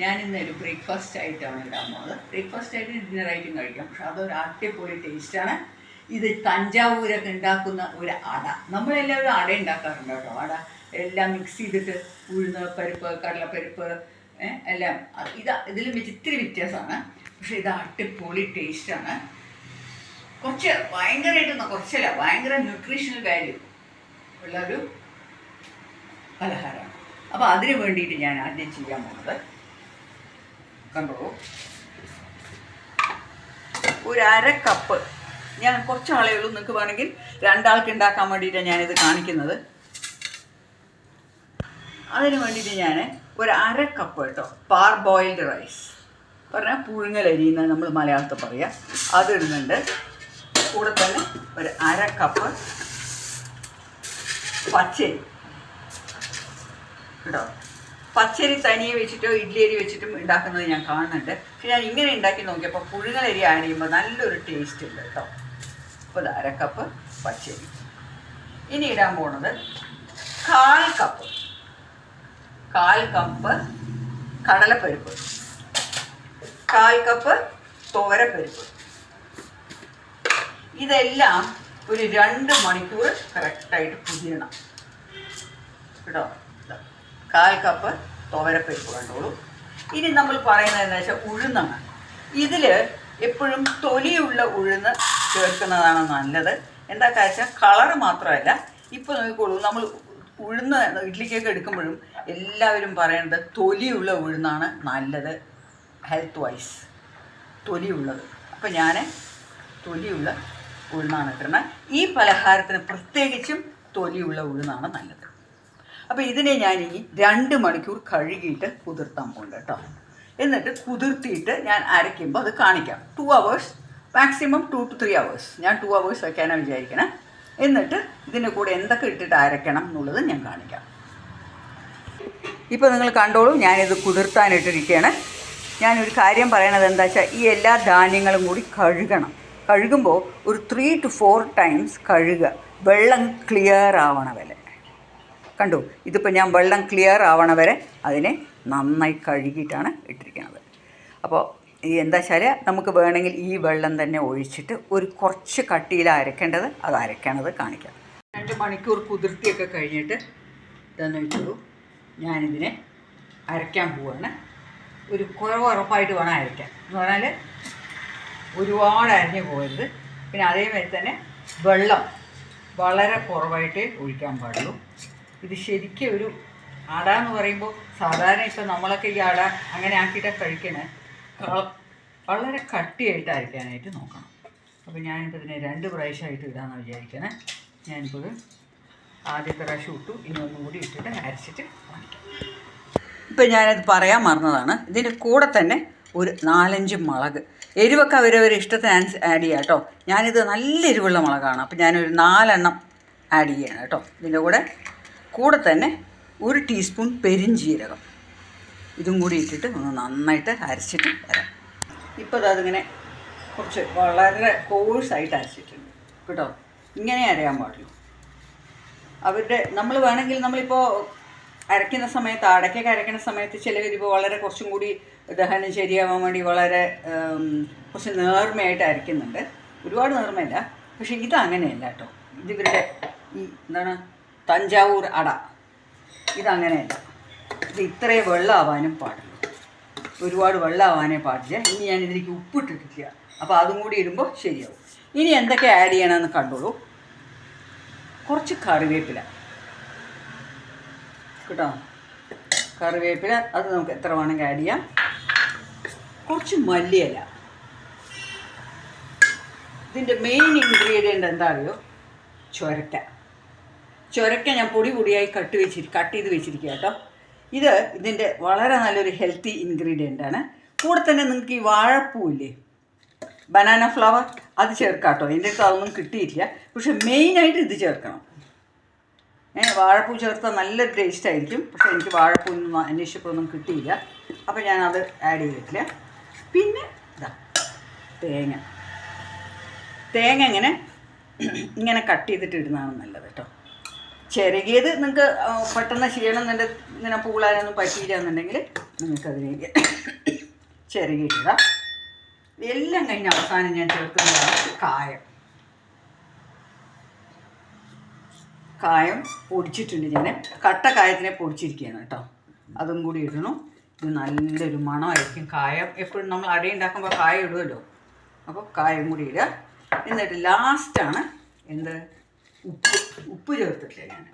ഞാനിന്ന് ഒരു ബ്രേക്ക്ഫാസ്റ്റ് ആയിട്ടാണ് ഇടാൻ പോകുന്നത് ബ്രേക്ക്ഫാസ്റ്റ് ആയിട്ട് ഡിന്നറായിട്ടും കഴിക്കാം. പക്ഷെ അതൊരു അടിപൊളി ടേസ്റ്റാണ് ഇത് തഞ്ചാവൂരൊക്കെ ഉണ്ടാക്കുന്ന ഒരു അട. നമ്മളെല്ലാവരും അട ഉണ്ടാക്കാറുണ്ട് കേട്ടോ. അട എല്ലാം മിക്സ് ചെയ്തിട്ട് ഉഴുന്ന് പരിപ്പ് കടലപ്പരിപ്പ് എല്ലാം. ഇത് ഇതിൽ ഇത്തിരി വ്യത്യാസമാണ്. പക്ഷെ ഇത് അടിപൊളി ടേസ്റ്റാണ് കുറച്ച് ഭയങ്കരമായിട്ട് കുറച്ചല്ല ഭയങ്കര ന്യൂട്രീഷണൽ വാല്യൂ ഉള്ളൊരു പലഹാരമാണ്. അപ്പോൾ അതിന് വേണ്ടിയിട്ട് ഞാൻ ആദ്യം ചെയ്യാൻ പോകുന്നത് കണ്ടോ? ഒരു അര കപ്പ് ഞാൻ കുറച്ച് ആളേ ഉള്ളൂ നിങ്ങൾക്ക് വേണമെങ്കിൽ രണ്ടാൾക്ക് ഉണ്ടാക്കാൻ വേണ്ടിയിട്ടാണ് ഞാനിത് കാണിക്കുന്നത്. അതിന് വേണ്ടിയിട്ട് ഞാൻ ഒരു അര കപ്പ് കേട്ടോ പാർ ബോയിൽഡ് റൈസ് പറഞ്ഞാൽ പുഴുങ്ങലരി എന്ന് നമ്മൾ മലയാളത്തിൽ പറയാം. അതിടുന്നുണ്ട് കൂടെ തന്നെ ഒരു അര കപ്പ് പച്ചരി. കേട്ടോ പച്ചരി തനിയെ വെച്ചിട്ടോ ഇഡ്ഡലി അരി വെച്ചിട്ടും ഉണ്ടാക്കുന്നത് ഞാൻ കാണുന്നുണ്ട്. പക്ഷെ ഞാൻ ഇങ്ങനെ ഉണ്ടാക്കി നോക്കിയപ്പോൾ പുഴുങ്ങലരി ആഡ് ചെയ്യുമ്പോൾ നല്ലൊരു ടേസ്റ്റ് ഉണ്ട് കേട്ടോ. അപ്പോൾ ഇത് അര കപ്പ് പച്ചരി. ഇനി ഇടാൻ പോണത് കാൽ കപ്പ് കാൽ കപ്പ് കടലപ്പരിപ്പ്. കാൽ കപ്പ് തോരപ്പരിപ്പ്. ഇതെല്ലാം ഒരു രണ്ട് മണിക്കൂർ കറക്റ്റായിട്ട് പുതിയണം. കേട്ടോ? കാൽ കപ്പ് തോരപ്പരിപ്പ് കണ്ടോളൂ. ഇനി നമ്മൾ പറയുന്നത് എന്താ വെച്ചാൽ ഉഴുന്നാണ് ഇതിൽ എപ്പോഴും തൊലിയുള്ള ഉഴുന്ന് ചേർക്കുന്നതാണ് നല്ലത്. എന്താ വെച്ചാൽ കളറ് മാത്രമല്ല ഇപ്പോൾ നോക്കിക്കോളൂ നമ്മൾ ഉഴുന്ന് ഇഡ്ലിക്കൊക്കെ എടുക്കുമ്പോഴും എല്ലാവരും പറയേണ്ടത് തൊലിയുള്ള ഉഴുന്നാണ് നല്ലത് ഹെൽത്ത് വൈസ് തൊലിയുള്ളത്. അപ്പം ഞാൻ തൊലിയുള്ള ഉഴുന്നാണ് ഇടുന്നത് ഈ പലഹാരത്തിന് പ്രത്യേകിച്ചും തൊലിയുള്ള ഉഴുന്നാണ് നല്ലത്. അപ്പോൾ ഇതിനെ ഞാൻ ഈ രണ്ട് മണിക്കൂർ കഴുകിയിട്ട് കുതിർത്താൻ പോകുന്നുണ്ട് കേട്ടോ എന്നിട്ട് കുതിർത്തിയിട്ട് ഞാൻ അരയ്ക്കുമ്പോൾ അത് കാണിക്കാം. Two hours maximum two two three hours ഞാൻ ടു അവേഴ്സ് വയ്ക്കാനാണ് വിചാരിക്കണേ. എന്നിട്ട് ഇതിന്റെ കൂടെ എന്തൊക്കെ ഇട്ടിട്ട് അരയ്ക്കണം എന്നുള്ളത് ഞാൻ കാണിക്കാം. ഇപ്പോൾ നിങ്ങൾ കണ്ടോളൂ ഞാനിത് കുതിർത്താനിട്ടിരിക്കുകയാണ് ഞാനൊരു കാര്യം പറയണത് എന്താ വെച്ചാൽ ഈ എല്ലാ ധാന്യങ്ങളും കൂടി കഴുകണം. കഴുകുമ്പോൾ ഒരു ത്രീ ടു ഫോർ ടൈംസ് കഴുകുക. വെള്ളം ക്ലിയർ ആവണം വരെ. കണ്ടു. ഇതിപ്പോൾ ഞാൻ വെള്ളം ക്ലിയർ ആവണ വരെ അതിനെ നന്നായി കഴുകിയിട്ടാണ് ഇട്ടിരിക്കുന്നത് അപ്പോൾ ഈ എന്താ വെച്ചാൽ നമുക്ക് വേണമെങ്കിൽ ഈ വെള്ളം തന്നെ ഒഴിച്ചിട്ട് ഒരു കുറച്ച് കട്ടിയിൽ അരക്കേണ്ടത്. അത് അരക്കണത് കാണിക്കാം. രണ്ട് മണിക്കൂർ കുതിർത്തിയൊക്കെ കഴിഞ്ഞിട്ട് ഇതെന്ന് വെച്ചു ഞാനിതിനെ അരയ്ക്കാൻ പോവാണ്. ഒരു കുറവ് ഉറപ്പായിട്ട് വേണം അരയ്ക്കാൻ. എന്ന് പറഞ്ഞാൽ ഒരുപാട് അരഞ്ഞു പോകരുത്. പിന്നെ അതേമാതിരി തന്നെ വെള്ളം വളരെ കുറവായിട്ടേ ഒഴിക്കാൻ പാടുള്ളൂ. ഇത് ശരിക്കും ഒരു അട എന്ന് പറയുമ്പോൾ സാധാരണ ഇപ്പം നമ്മളൊക്കെ ഈ അട അങ്ങനെ ആക്കിയിട്ടാണ് കഴിക്കണേ. വളരെ കട്ടിയായിട്ട് അരയ്ക്കാനായിട്ട് നോക്കണം. അപ്പോൾ ഞാനിപ്പോൾ ഇതിനെ രണ്ട് പ്രാവശ്യമായിട്ട് ഇടാമെന്ന് വിചാരിക്കണേ. ഞാനിപ്പോൾ ആദ്യത്തെ പ്രാവശ്യം ഇട്ടു ഇനി ഒന്നും കൂടി ഇട്ടിട്ട് അരച്ചിട്ട് കാണിക്കാം. ഇപ്പം ഞാനത് പറയാൻ മറന്നതാണ്. ഇതിന്റെ കൂടെ തന്നെ ഒരു നാലഞ്ച് മുളക്. എരിവൊക്കെ അവരവരെ ഇഷ്ടത്തിന് ആഡ് ചെയ്യാം കേട്ടോ. ഞാനിത് നല്ല എരിവുള്ള മുളകാണ്. അപ്പം ഞാനൊരു നാലെണ്ണം ആഡ് ചെയ്യണം കേട്ടോ. ഇതിന്റെ കൂടെ കൂടെ തന്നെ ഒരു ടീസ്പൂൺ പെരിഞ്ജീരകം. ഇതും കൂടി ഇട്ടിട്ട് ഒന്ന് നന്നായിട്ട് അരച്ചിട്ട് വരാം. ഇപ്പോൾ അതിങ്ങനെ കുറച്ച് വളരെ കോഴ്സായിട്ട് അരച്ചിട്ടുണ്ട്. കേട്ടോ? ഇങ്ങനെ അരയാൻ പാടുള്ളൂ അവരുടെ നമ്മൾ വേണമെങ്കിൽ നമ്മളിപ്പോൾ അരയ്ക്കുന്ന സമയത്ത് അടയ്ക്കൊക്കെ അരയ്ക്കുന്ന സമയത്ത് ചിലവരിപ്പോൾ വളരെ കുറച്ചും കൂടി ദഹനം ശരിയാവാൻ വേണ്ടി വളരെ കുറച്ച് നേർമയായിട്ട് അരയ്ക്കുന്നുണ്ട്. ഒരുപാട് നേർമയല്ല. പക്ഷേ ഇത് അങ്ങനെയല്ല കേട്ടോ. ഇതിവരുടെ ഈ എന്താണ് തഞ്ചാവൂർ അട. ഇതങ്ങനെയല്ല. ഇത് ഇത്രയും വെള്ളമാവാനും പാടില്ല. ഒരുപാട് വെള്ളമാവാനേ പാടില്ല. ഇനി ഞാൻ ഇതിലേക്ക് ഉപ്പിട്ടിട്ടില്ല. അപ്പോൾ അതും കൂടി ഇടുമ്പോൾ ശരിയാവും. ഇനി എന്തൊക്കെ ആഡ് ചെയ്യണമെന്ന് കണ്ടോളൂ. കുറച്ച് കറിവേപ്പില. കേട്ടോ? കറിവേപ്പില അത് നമുക്ക് എത്ര വേണമെങ്കിൽ ആഡ് ചെയ്യാം. കുറച്ച് മല്ലിയില. ഇതിന്റെ മെയിൻ ഇൻഗ്രീഡിയന്റ് എന്താ അറിയോ? ചൊരക്ക ചൊരക്ക ഞാൻ പൊടി പൊടിയായി കട്ട് വെച്ചിരി കട്ട് ചെയ്ത് വെച്ചിരിക്കുക കേട്ടോ. ഇത് ഇതിന്റെ വളരെ നല്ലൊരു ഹെൽത്തി ഇൻഗ്രീഡിയന്റ് ആണ്. കൂടെ തന്നെ നിങ്ങൾക്ക് ഈ വാഴപ്പൂവില്ലേ ബനാന ഫ്ലവർ അത് ചേർക്കാം കേട്ടോ. എന്റെ അടുത്ത് അതൊന്നും കിട്ടിയിട്ടില്ല. പക്ഷെ മെയിനായിട്ട് ഇത് ചേർക്കണം. ഏ വാഴപ്പൂ ചേർത്താൽ നല്ല ടേസ്റ്റ് ആയിരിക്കും. പക്ഷേ എനിക്ക് വാഴപ്പൂ ഒന്നും അന്വേഷിച്ചപ്പോഴൊന്നും കിട്ടിയില്ല. അപ്പോൾ ഞാനത് ആഡ് ചെയ്തിട്ടില്ല. പിന്നെ ഇതാ തേങ്ങ. തേങ്ങ ഇങ്ങനെ ഇങ്ങനെ കട്ട് ചെയ്തിട്ട് ഇടുന്നതാണ് നല്ലത് കേട്ടോ. ചിരകിയത് നിങ്ങൾക്ക് പെട്ടെന്ന് ചെയ്യണം എന്നുണ്ട് ഇങ്ങനെ പൂളാനൊന്നും പറ്റിയില്ല എന്നുണ്ടെങ്കിൽ നിങ്ങൾക്കതിലേക്ക് ചിരകിയിട്ടുക എല്ലാം കഴിഞ്ഞ അവസാനം ഞാൻ ചേർക്കുന്നതാണ് കായം. കായം പൊടിച്ചിട്ടുണ്ട് ഞാൻ കട്ട കായത്തിനെ പൊടിച്ചിരിക്കുകയാണ് കേട്ടോ. അതും കൂടി ഇടണം. ഇത് നല്ലൊരു മണമായിരിക്കും കായം. എപ്പോഴും നമ്മൾ അട ഉണ്ടാക്കുമ്പോൾ കായം ഇടുമല്ലോ. അപ്പോൾ കായം കൂടി ഇടുക. എന്നിട്ട് ലാസ്റ്റാണ് എന്ത്? ഉപ്പ് ഉപ്പ് ചേർത്തിട്ടില്ല ഞാൻ.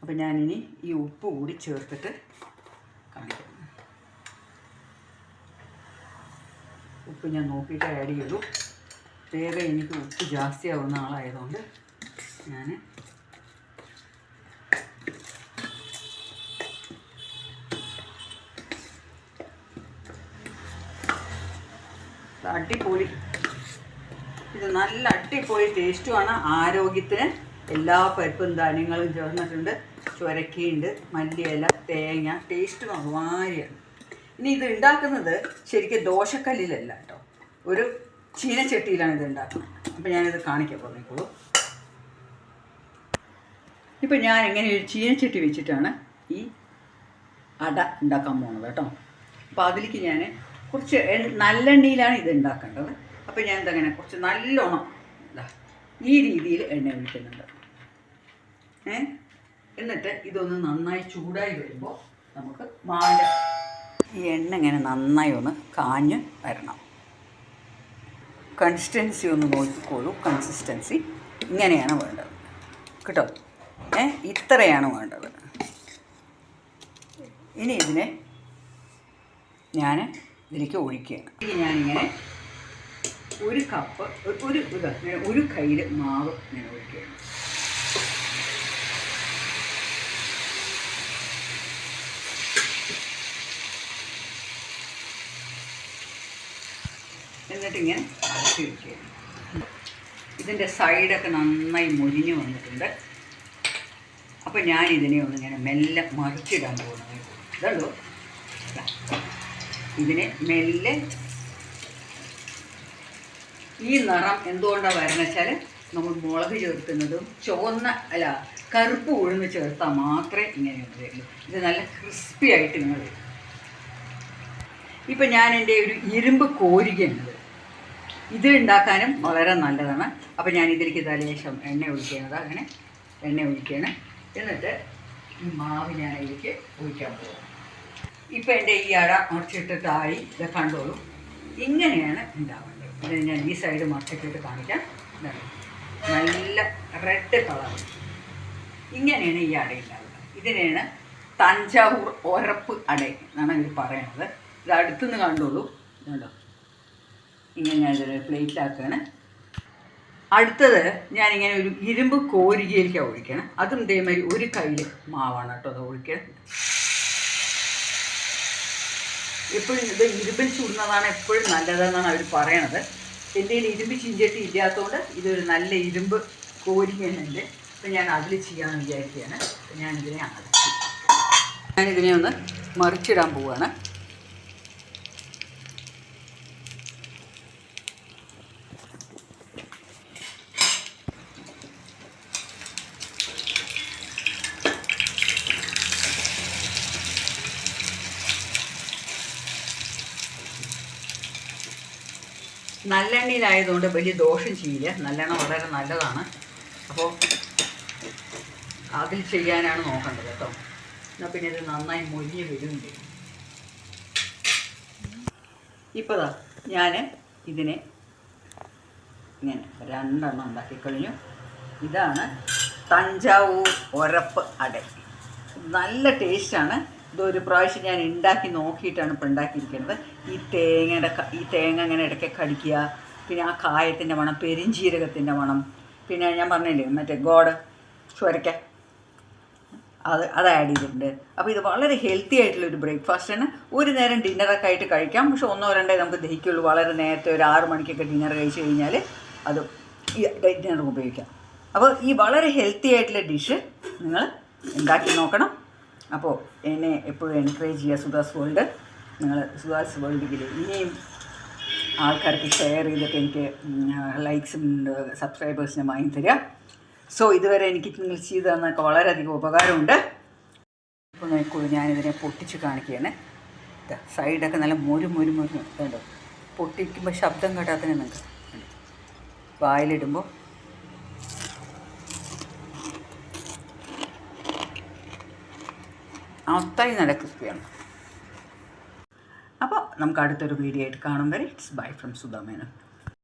അപ്പം ഞാനിനി ഈ ഉപ്പ് കൂടി ചേർത്തിട്ട് കാണിക്കാം. ഉപ്പ് ഞാൻ നോക്കിയിട്ട് ആഡ് ചെയ്തു. വേഗം എനിക്ക് ഉപ്പ് ജാസ്തിയാവുന്ന ആളായതുകൊണ്ട് ഞാൻ അടിപൊളി ഇത് നല്ല അടിപൊളി ടേസ്റ്റുമാണ് ആരോഗ്യത്തിന് എല്ലാ പരിപ്പും ധാന്യങ്ങളും ചേർന്നിട്ടുണ്ട്. ചുരക്കിയുണ്ട് മല്ലിയില തേങ്ങ. ടേസ്റ്റ് ഭഗവാരിയാണ് ഇനി ഇത് ഉണ്ടാക്കുന്നത് ശരിക്കും ദോശക്കല്ലിലല്ല കേട്ടോ ഒരു ചീനച്ചട്ടിയിലാണ് ഇത് ഉണ്ടാക്കുന്നത് അപ്പം ഞാനിത് കാണിക്കാൻ പറഞ്ഞോളൂ ഇപ്പം ഞാൻ എങ്ങനെ ഒരു ചീനച്ചട്ടി വെച്ചിട്ടാണ് ഈ അട ഉണ്ടാക്കാൻ പോകുന്നത് കേട്ടോ അപ്പോൾ അതിലേക്ക് ഞാൻ കുറച്ച് നല്ല നല്ലെണ്ണയിലാണ് ഇത് ഉണ്ടാക്കേണ്ടത് അപ്പോൾ ഞാൻ എന്തങ്ങനെ കുറച്ച് നല്ലോണം ഇതാ ഈ രീതിയിൽ എണ്ണ ഒഴിക്കുന്നുണ്ട്. ഏ? എന്നിട്ട് ഇതൊന്ന് നന്നായി ചൂടായി വരുമ്പോൾ നമുക്ക് മാവിന്റെ ഈ എണ്ണ ഇങ്ങനെ നന്നായി ഒന്ന് കാഞ്ഞ് വരണം. കൺസിസ്റ്റൻസി ഒന്ന് നോക്കിക്കോളൂ. കൺസിസ്റ്റൻസി ഇങ്ങനെയാണ് വേണ്ടത്. കേട്ടോ? ഏ? ഇത്രയാണ് വേണ്ടത്. ഇനി ഇതിനെ ഞാൻ ഇതിലേക്ക് ഒഴിക്കുകയാണ്. ഞാനിങ്ങനെ ഒരു കപ്പ് ഒരു ഒരു ഇങ്ങനെ കയ്യിൽ മാവ് ഞാൻ ഒഴിക്കുകയാണ്. എന്നിട്ടിങ്ങനെ അടച്ചു വയ്ക്കുകയാണ് ഇതിന്റെ സൈഡൊക്കെ നന്നായി മുരിഞ്ഞ് വന്നിട്ടുണ്ട്. അപ്പോൾ ഞാൻ ഇതിനെ ഒന്ന് ഇങ്ങനെ മെല്ലെ മറിച്ചിടാൻ പോകുന്നത് ഇതല്ലോ. ഇതിനെ മെല്ലെ ഈ നിറം എന്തുകൊണ്ടാണ് വരണ വെച്ചാൽ നമ്മൾ മുളക് ചേർക്കുന്നതും ചുവന്ന അല്ല കറുപ്പ് ഉഴുന്ന് ചേർത്താൽ മാത്രമേ ഇങ്ങനെ വരുള്ളൂ ഇത് നല്ല ക്രിസ്പി ആയിട്ട് നിങ്ങൾ ഇപ്പം ഞാൻ എന്റെ ഒരു ഇരുമ്പ് കോരികയുണ്ട് ഇത് ഉണ്ടാക്കാനും വളരെ നല്ലതാണ്. അപ്പോൾ ഞാൻ ഇതിലേക്ക് തലേശം എണ്ണ ഒഴിക്കുന്നത് അങ്ങനെ എണ്ണ ഒഴിക്കുകയാണ്. എന്നിട്ട് ഈ മാവ് ഞാൻ ഇതിലേക്ക് ഒഴിക്കാൻ പോകും ഇപ്പം എന്റെ ഈ അട മുറിച്ചിട്ടിട്ടായി. ഇത് കണ്ടോളൂ. ഇങ്ങനെയാണ് ഉണ്ടാവേണ്ടത് ഇത് ഞാൻ ഈ സൈഡ് മറച്ചിട്ടിട്ട് കാണിക്കാം. നല്ല റെഡ് കളർ ഇങ്ങനെയാണ് ഈ അട ഉണ്ടാവുക. ഇതിനെയാണ് തഞ്ചാവൂർ ഒരപ്പ് അട എന്നാണ് ഇവർ പറയുന്നത്. ഇത് അടുത്തുനിന്ന് കണ്ടോളൂ. ഇതുണ്ടോ? ഇങ്ങനെ ഞാൻ ഇതൊരു പ്ലേറ്റിലാക്കുകയാണ് അടുത്തത് ഞാനിങ്ങനെ ഒരു ഇരുമ്പ് കോരികയിലേക്കാണ് ഒഴിക്കണം. അതും ഇതേമാതിരി ഒരു കയ്യിൽ മാവാണ് കേട്ടോ അത് ഒഴിക്കണം. എപ്പോഴും ഇത് ഇരുമ്പിൽ ചുടുന്നതാണ് എപ്പോഴും നല്ലതെന്നാണ് അവർ പറയണത്. എന്റെ കയ്യിൽ ഇരുമ്പ് ചിഞ്ചട്ടി ഇല്ലാത്തതുകൊണ്ട് ഇതൊരു നല്ല ഇരുമ്പ് കോരിക്കുന്നുണ്ട് അപ്പം ഞാൻ അതിൽ ചെയ്യാമെന്ന് വിചാരിക്കുകയാണ് ഞാനിതിനെ അടച്ചു. ഞാനിതിനെ ഒന്ന് മറിച്ചിടാൻ പോവുകയാണ് നല്ലെണ്ണയിലായതുകൊണ്ട് വലിയ ദോഷം ചെയ്യില്ല. നല്ലെണ്ണ വളരെ നല്ലതാണ്. അപ്പോൾ അതിൽ ചെയ്യാനാണ് നോക്കേണ്ടത് കേട്ടോ. എന്നാൽ പിന്നെ ഇത് നന്നായി മൊരിഞ്ഞ് വരുന്നുണ്ട്. ഇപ്പോൾ ഞാൻ ഇതിനെ ഇങ്ങനെ രണ്ടെണ്ണം ഉണ്ടാക്കിക്കഴിഞ്ഞു ഇതാണ് തഞ്ചാവൂർ ഒരപ്പ് അട. നല്ല ടേസ്റ്റാണ് ഇതൊരു പ്രാവശ്യം ഞാൻ ഉണ്ടാക്കി നോക്കിയിട്ടാണ് ഇപ്പോൾ ഉണ്ടാക്കിയിരിക്കുന്നത്. ഈ തേങ്ങയുടെ ഈ തേങ്ങ അങ്ങനെ ഇടയ്ക്ക് കടിക്കുക പിന്നെ ആ കായത്തിന്റെ മണം പെരിഞ്ചീരകത്തിന്റെ മണം പിന്നെ ഞാൻ പറഞ്ഞില്ലേ മറ്റേ ഗോഡ് ചുരക്ക അത് അത് ആഡ് ചെയ്തിട്ടുണ്ട്. അപ്പോൾ ഇത് വളരെ ഹെൽത്തി ആയിട്ടുള്ളൊരു ബ്രേക്ക്ഫാസ്റ്റാണ് ഒരു നേരം ഡിന്നറൊക്കെ ആയിട്ട് കഴിക്കാം. പക്ഷെ ഒന്നോ രണ്ടേ നമുക്ക് ദഹിക്കുള്ളൂ. വളരെ നേരത്തെ ഒരു ആറ് മണിക്കൊക്കെ ഡിന്നർ കഴിച്ചു കഴിഞ്ഞാൽ അത് ഡിന്നർ ഉപയോഗിക്കാം. അപ്പോൾ ഈ വളരെ ഹെൽത്തി ആയിട്ടുള്ള ഡിഷ് നിങ്ങൾ ഉണ്ടാക്കി നോക്കണം. അപ്പോൾ എന്നെ എപ്പോഴും എൻകറേജ് ചെയ്യുക സുധാസ് വേൾഡ് നിങ്ങൾ സുധാസ് വേൾഡിൽ ഇനിയും ആൾക്കാർക്ക് ഷെയർ ചെയ്തിട്ട് എനിക്ക് ലൈക്സും സബ്സ്ക്രൈബേഴ്സിനെ വാങ്ങി തരിക സോ ഇതുവരെ എനിക്ക് നിങ്ങൾ ചെയ്തു തന്നൊക്കെ വളരെയധികം ഉപകാരമുണ്ട്. അപ്പോൾ നോക്കൂ ഞാനിതിനെ പൊട്ടിച്ച് കാണിക്കുകയാണ്. സൈഡൊക്കെ നല്ല മുരു മുരു മുരു കണ്ടോ? പൊട്ടിക്കുമ്പോൾ ശബ്ദം കേട്ടാത്തന്നെ നിങ്ങൾക്ക് കണ്ടോ? വായിലിടുമ്പോൾ അത്രയും നല്ല ക്രിസ്പിയാണ്. അപ്പോൾ നമുക്ക് അടുത്തൊരു വീഡിയോ ആയിട്ട് കാണും വരെ. It's bye from സുധാമേനോ